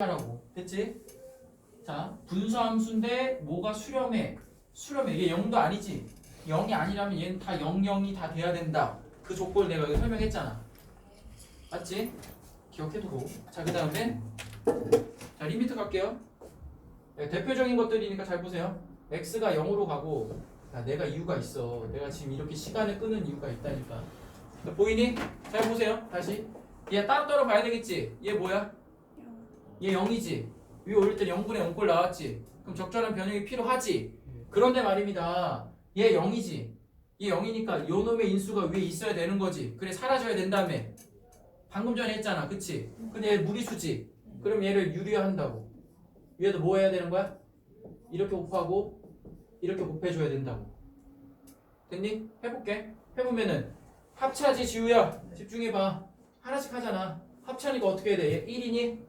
하라고. 됐지? 자 분수함수인데 뭐가 수렴해? 수렴해. 얘 0도 아니지? 0이 아니라면 얘는 다 0, 0이 다 돼야 된다. 그 조건을 내가 여기 설명했잖아. 맞지? 기억해두고. 자그 다음에 자 리미트 갈게요. 네, 대표적인 것들이니까 잘 보세요. x가 0으로 가고 야, 내가 이유가 있어. 내가 지금 이렇게 시간을 끄는 이유가 있다니까. 자, 보이니? 잘 보세요. 다시. 얘 따로따로 봐야 되겠지? 얘 뭐야? 얘 0이지. 위에 올릴 때 0분의 0꼴 나왔지. 그럼 적절한 변형이 필요하지. 그런데 말입니다. 얘 0이지. 얘 0이니까 요 놈의 인수가 위에 있어야 되는 거지. 그래 사라져야 된다며. 방금 전에 했잖아. 그치? 근데 얘 무리수지. 그럼 얘를 유리화한다고. 위에도 뭐 해야 되는 거야? 이렇게 곱하고 이렇게 곱해줘야 된다고. 됐니? 해볼게. 해보면은 합차지 지우야. 집중해봐. 하나씩 하잖아. 합차니까 어떻게 해야 돼? 얘 1이니?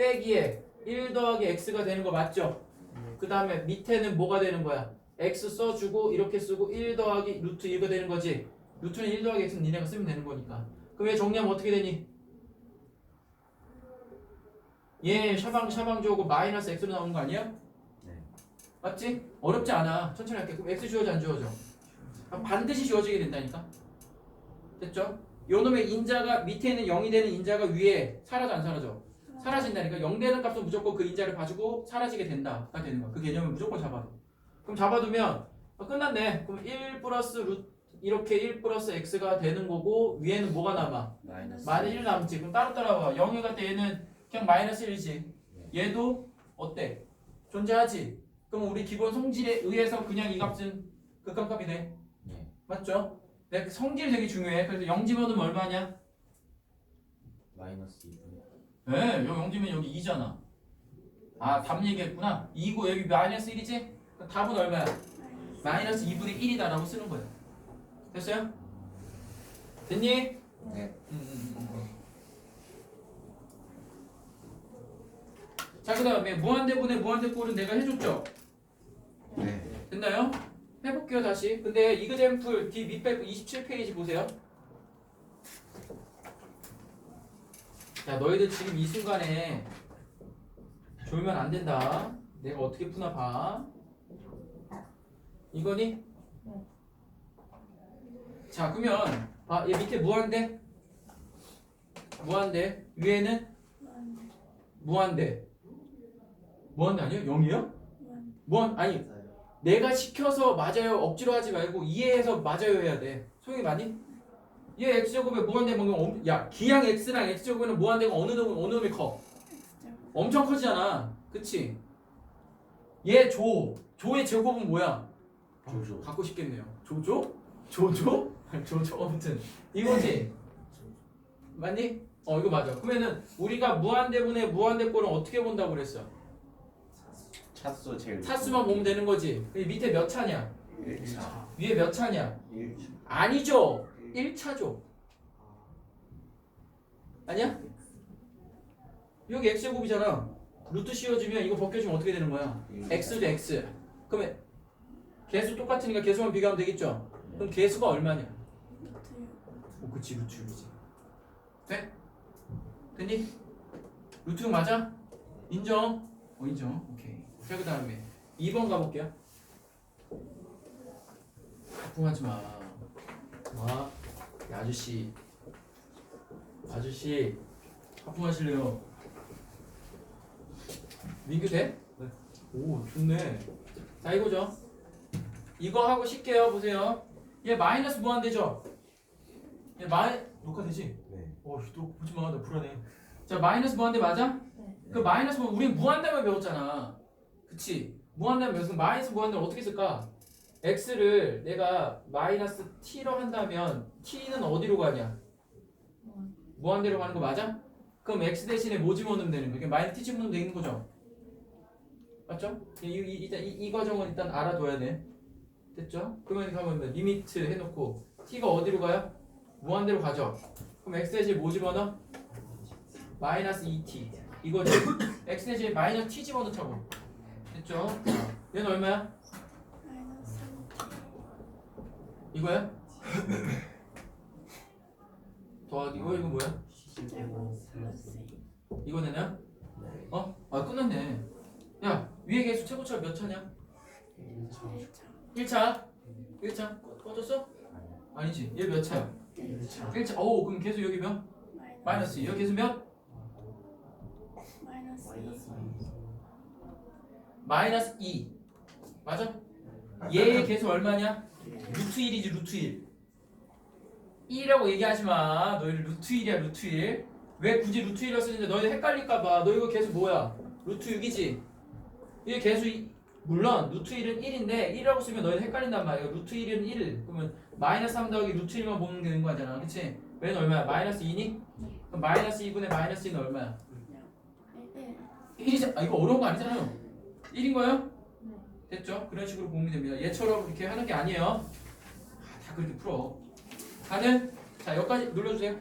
빼기에 1 더하기 x가 되는 거 맞죠? 그 다음에 밑에는 뭐가 되는 거야? x 써주고 이렇게 쓰고 1 더하기 루트 1가 되는 거지 루트는 1 더하기 x는 니네가 쓰면 되는 거니까 그럼 얘 정리하면 어떻게 되니? 얘 샤방 샤방 주고 마이너스 x로 나오는 거 아니야? 네. 맞지? 어렵지 않아 천천히 할게 그럼 x 주어져 안 주어져? 아, 반드시 주어지게 된다니까 됐죠? 요 놈의 인자가 밑에 있는 0이 되는 인자가 위에 사라져 안 사라져? 사라진다니까 0 되는 값은 무조건 그 인자를 봐주고 사라지게 된다가 되는 거야. 그 개념을 무조건 잡아둬. 그럼 잡아두면 어, 끝났네. 그럼 1 플러스 루 이렇게 1 플러스 x가 되는 거고 위에는 뭐가 남아? 마이너스 마이너스 1 남지. 그럼 따로 따라와. 0이 갈때 얘는 그냥 마이너스 1이지. 얘도 어때? 존재하지. 그럼 우리 기본 성질에 의해서 그냥 이 값은 극한값이 돼. 예. 맞죠? 내 성질 되게 중요해. 그래서 0 집어넣으면 얼마냐? 마이너스 2 분 네, 여기 0지면 여기 2잖아. 아, 답 얘기했구나. 2고 여기 마이너스 1이지? 그럼 답은 얼마야? 마이너스 2분의 1이다라고 쓰는 거야. 됐어요? 됐니? 네 음, 음, 음, 음. 자, 그 다음에 무한대분의 무한대꼴은 내가 해줬죠? 네. 됐나요? 해볼게요, 다시. 근데 이그젠플 뒤 밑백 27페이지 보세요. 자, 너희들 지금 이 순간에 졸면 안 된다. 내가 어떻게 푸나 봐. 이거니? 자, 그러면 봐, 얘 밑에 무한대? 무한대. 위에는 무한대. 무한대 아니야? 0이야? 무한 아니 내가 시켜서 맞아요 억지로 하지 말고 이해해서 맞아요 해야 돼 소용이 많니? 얘 x제곱에 무한대면 엄- 야 기항 x랑 x제곱에는 무한대가 어느 놈 어느 놈이 커? 엄청 커지잖아 그치? 얘 조, 조의 제곱은 뭐야? 조조. 갖고 싶겠네요 조조? 조조? 조조 아무튼 이거지? 맞니? 어 이거 맞아 그러면은 우리가 무한대분의 무한대꼴은 어떻게 본다고 그랬어? 차수 제일 차수만 보면 되는 거지 이 밑에 몇 차냐? 1차 위에 몇 차냐? 1차 아니죠. 1차죠. 아니야? 여기 x제곱이잖아. 루트 씌워주면 이거 벗겨주면 어떻게 되는 거야? x죠 x. 그러면 개수 똑같으니까 개수만 비교하면 되겠죠? 그럼 개수가 얼마냐? 오 그치 루트 6이지. 돼? 됐니? 루트 6 맞아? 인정? 어 인정. 오케이. 자 그 다음에 2번 가볼게요. 하품하지 마. 와, 야, 아저씨, 아저씨, 하품하실래요? 민규 돼? 네. 오, 좋네. 자, 이거죠. 이거 하고 쉽게요. 보세요. 얘 마이너스 무한대죠? 얘 마이 녹화 되지? 네 어, 또 보지 마, 나 불안해. 자, 마이너스 무한대 맞아? 그 마이너스 무한, 우리 무한대만 배웠잖아. 그치? 무한대만 배웠으면 마이너스 무한대를 어떻게 쓸까? X를 내가 마이너스 t로 한다면 t는 어디로 가냐? 무한대로 가는 거 맞아? 그럼 x 대신에 뭐 집어넣으면 되는 거야? 마이너스 t 집어넣으면 되는 거죠? 맞죠? 이, 이, 일단 이, 이 과정은 일단 알아둬야 돼. 됐죠? 그러면 가면 리미트 해놓고 t가 어디로 가요? 무한대로 가죠? 그럼 x 대신에 뭐 집어넣어? 마이너스 2t 이거지? x 대신에 마이너스 t 집어넣자고 됐죠? 얘는 얼마야? 이거야? 더하기 이거 이거 뭐야? 이거 되냐? 어? 아 끝났네 야 위에 계수 최고치가 몇 차냐? 1차 1차 꺼졌어? 아니지 얘 몇 차야? 1차 오 그럼 계수 여기 몇? 마이너스 2 여기 계수 몇? 마이너스 마이너스 2 맞아? 얘의 계수 얼마냐? 루트 1이지 루트 1 1이라고 얘기하지 마 너희들 루트 1이야 루트 1왜 굳이 루트 1이라 쓰는데 너희들 헷갈릴까 봐 너 이거 계수 뭐야? 루트 6이지 이게 이- 물론 루트 1은 1인데 1이라고 쓰면 너희들 헷갈린단 말이야 루트 1은 1 그러면 마이너스 3 더하기 루트 1만 보면 되는 거잖아 그치? 얘는 얼마야? 마이너스 2니? 그럼 마이너스 2분의 마이너스 2는 얼마야? 1이자 아 이거 어려운 거 아니잖아요 1인 거예요? 됐죠? 그런 식으로 보면 됩니다. 얘처럼 이렇게 하는 게 아니에요. 아, 다 그렇게 풀어. 가는 자 여기까지 눌러주세요